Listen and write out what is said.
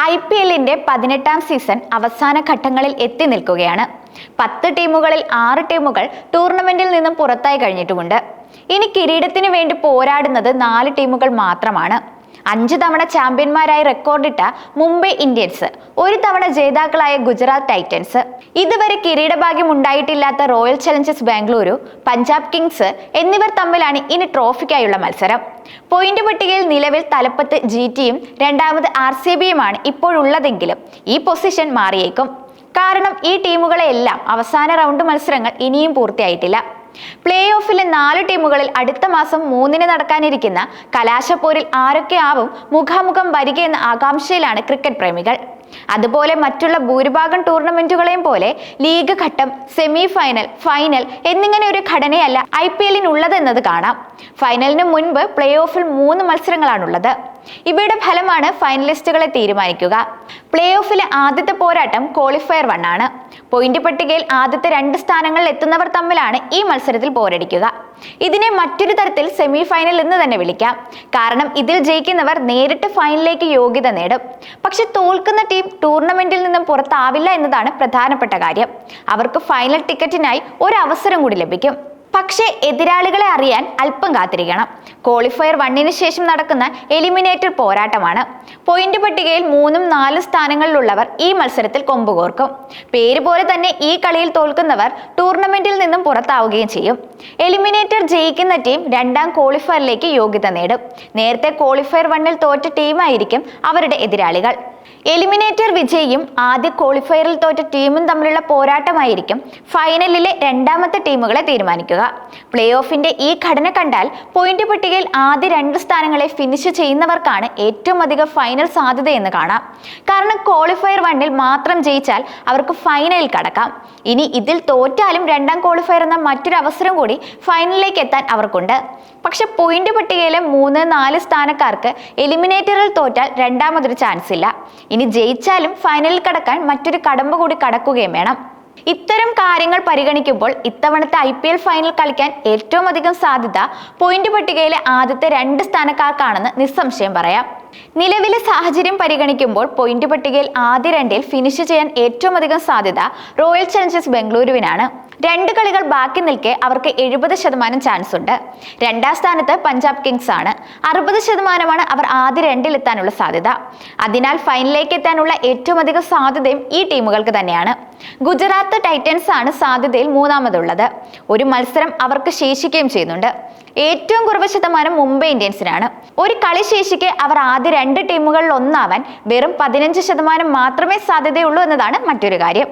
I P എല്ലിന്റെ പതിനെട്ടാം season അവസാന ഘട്ടങ്ങളിൽ എത്തി നിൽക്കുകയാണ്. പത്ത് ടീമുകളിൽ ആറ് ടീമുകൾ ടൂർണമെന്റിൽ നിന്നും പുറത്തായി കഴിഞ്ഞിട്ടുമുണ്ട്. ഇനി കിരീടത്തിന് വേണ്ടി പോരാടുന്നത് നാല് ടീമുകൾ മാത്രമാണ്. അഞ്ച് തവണ ചാമ്പ്യന്മാരായി റെക്കോർഡിട്ട മുംബൈ ഇന്ത്യൻസ് ഒരു തവണ ജേതാക്കളായ ഗുജറാത്ത് ടൈറ്റൻസ്. ഇതുവരെ കിരീടഭാഗ്യം ഉണ്ടായിട്ടില്ലാത്ത Royal Challengers Bengaluru Punjab Kings എന്നിവർ തമ്മിലാണ് ഇനി ട്രോഫിക്കായുള്ള മത്സരം. പോയിന്റ് പട്ടികയിൽ നിലവിൽ തലപ്പത്ത് ജി ടിയും രണ്ടാമത് ആർ സി ബിയുമാണ് ഇപ്പോഴുള്ളതെങ്കിലും ഈ പൊസിഷൻ മാറിയേക്കും. കാരണം ഈ ടീമുകളെല്ലാം അവസാന റൗണ്ട് മത്സരങ്ങൾ ഇനിയും പൂർത്തിയായിട്ടില്ല. പ്ലേ ഓഫിലെ നാല് ടീമുകളിൽ അടുത്ത മാസം മൂന്നിന് നടക്കാനിരിക്കുന്ന കലാശപ്പോരിൽ ആരൊക്കെയാവും മുഖാമുഖം വരികയെന്ന ആകാംക്ഷയിലാണ് ക്രിക്കറ്റ് പ്രേമികൾ. അതുപോലെ മറ്റുള്ള ഭൂരിഭാഗം ടൂർണമെന്റുകളെയും പോലെ ലീഗ് ഘട്ടം സെമി ഫൈനൽ ഫൈനൽ എന്നിങ്ങനെ ഒരു ഘടനയല്ല ഐ പി എല്ലിനുള്ളതെന്നത് കാണാം. ഫൈനലിന് മുൻപ് പ്ലേ ഓഫിൽ മൂന്ന് മത്സരങ്ങളാണുള്ളത്. ഇവയുടെ ഫലമാണ് ഫൈനലിസ്റ്റുകളെ തീരുമാനിക്കുക. പ്ലേ ഓഫിലെ ആദ്യത്തെ പോരാട്ടം ക്വാളിഫയർ വൺ ആണ് പോയിന്റ് പട്ടികയിൽ ആദ്യത്തെ രണ്ട് സ്ഥാനങ്ങളിൽ എത്തുന്നവർ തമ്മിലാണ് ഈ മത്സരത്തിൽ പോരടിക്കുക. ഇതിനെ മറ്റൊരു തരത്തിൽ സെമി ഫൈനൽ എന്ന് തന്നെ വിളിക്കാം. കാരണം ഇതിൽ ജയിക്കുന്നവർ നേരിട്ട് ഫൈനലിലേക്ക് യോഗ്യത നേടും. പക്ഷെ തോൽക്കുന്ന ടീം ടൂർണമെന്റിൽ നിന്നും പുറത്താവില്ല എന്നതാണ് പ്രധാനപ്പെട്ട കാര്യം. അവർക്ക് ഫൈനൽ ടിക്കറ്റിനായി ഒരു അവസരം കൂടി ലഭിക്കും. പക്ഷേ എതിരാളികളെ അറിയാൻ അല്പം കാത്തിരിക്കണം. ക്വാളിഫയർ വണ്ണിന് ശേഷം നടക്കുന്ന എലിമിനേറ്റർ പോരാട്ടമാണ്. പോയിന്റ് പട്ടികയിൽ മൂന്നും നാലും സ്ഥാനങ്ങളിലുള്ളവർ ഈ മത്സരത്തിൽ കൊമ്പുകോർക്കും പേര് പോലെ തന്നെ ഈ കളിയിൽ തോൽക്കുന്നവർ ടൂർണമെന്റിൽ നിന്നും പുറത്താവുകയും ചെയ്യും. എലിമിനേറ്റർ ജയിക്കുന്ന ടീം രണ്ടാം ക്വാളിഫയറിലേക്ക് യോഗ്യത നേടും. നേരത്തെ ക്വാളിഫയർ വണ്ണിൽ തോറ്റ ടീമായിരിക്കും അവരുടെ എതിരാളികൾ. എലിമിനേറ്റർ വിജയിയും ആദ്യ ക്വാളിഫയറിൽ തോറ്റ ടീമും തമ്മിലുള്ള പോരാട്ടമായിരിക്കും ഫൈനലിലെ രണ്ടാമത്തെ ടീമുകളെ തീരുമാനിക്കുക. പ്ലേ ഓഫിന്റെ ഈ ഘടന കണ്ടാൽ പോയിന്റ് പട്ടികയിൽ ആദ്യ രണ്ട് സ്ഥാനങ്ങളെ ഫിനിഷ് ചെയ്യുന്നവർക്കാണ് ഏറ്റവും അധികം ഫൈനൽ സാധ്യതയെന്ന് കാണാം. കാരണം ക്വാളിഫയർ വണ്ണിൽ മാത്രം ജയിച്ചാൽ അവർക്ക് ഫൈനലിൽ കടക്കാം. ഇനി ഇതിൽ തോറ്റാലും രണ്ടാം ക്വാളിഫയർ എന്ന മറ്റൊരു അവസരം കൂടി ഫൈനലിലേക്ക് എത്താൻ അവർക്കുണ്ട്. പക്ഷെ പോയിന്റ് പട്ടികയിലെ മൂന്ന് നാല് സ്ഥാനക്കാർക്ക് എലിമിനേറ്ററിൽ തോറ്റാൽ രണ്ടാമതൊരു ചാൻസ് ഇല്ല. ഇനി ജയിച്ചാലും ഫൈനലിൽ കടക്കാൻ മറ്റൊരു കടമ്പ കൂടി കടക്കുകയും വേണം. ഇത്തരം കാര്യങ്ങൾ പരിഗണിക്കുമ്പോൾ ഇത്തവണത്തെ ഐ പി എൽ ഫൈനൽ കളിക്കാൻ ഏറ്റവും അധികം സാധ്യത പോയിന്റ് പട്ടികയിലെ ആദ്യത്തെ രണ്ട് സ്ഥാനക്കാർക്കാണെന്ന് നിസ്സംശയം പറയാം. നിലവിലെ സാഹചര്യം പരിഗണിക്കുമ്പോൾ പോയിന്റ് പട്ടികയിൽ ആദ്യ രണ്ടിൽ ഫിനിഷ് ചെയ്യാൻ ഏറ്റവും അധികം സാധ്യത റോയൽ ചലഞ്ചേഴ്സ് ബംഗളൂരുവിനാണ് രണ്ട് കളികൾ ബാക്കി നിൽക്കെ അവർക്ക് എഴുപത് ശതമാനം ചാൻസ് ഉണ്ട്. രണ്ടാം സ്ഥാനത്ത് പഞ്ചാബ് കിങ്സ് ആണ്. അറുപത് ശതമാനമാണ് അവർ ആദ്യ രണ്ടിലെത്താനുള്ള സാധ്യത. അതിനാൽ ഫൈനലിലേക്ക് എത്താനുള്ള ഏറ്റവും അധികം സാധ്യതയും ഈ ടീമുകൾക്ക് തന്നെയാണ്. ഗുജറാത്ത് ടൈറ്റൻസ് ആണ് സാധ്യതയിൽ മൂന്നാമതുള്ളത്. ഒരു മത്സരം അവർക്ക് ശേഷിക്കുകയും ചെയ്യുന്നുണ്ട്. ഏറ്റവും കുറവ് ശതമാനം മുംബൈ ഇന്ത്യൻസിനാണ്. ഒരു കളി ശേഷിക്ക് അവർ ആദ്യ രണ്ട് ടീമുകളിൽ ഒന്നാവാൻ വെറും പതിനഞ്ച് ശതമാനം മാത്രമേ സാധ്യതയുള്ളൂ എന്നതാണ് മറ്റൊരു കാര്യം.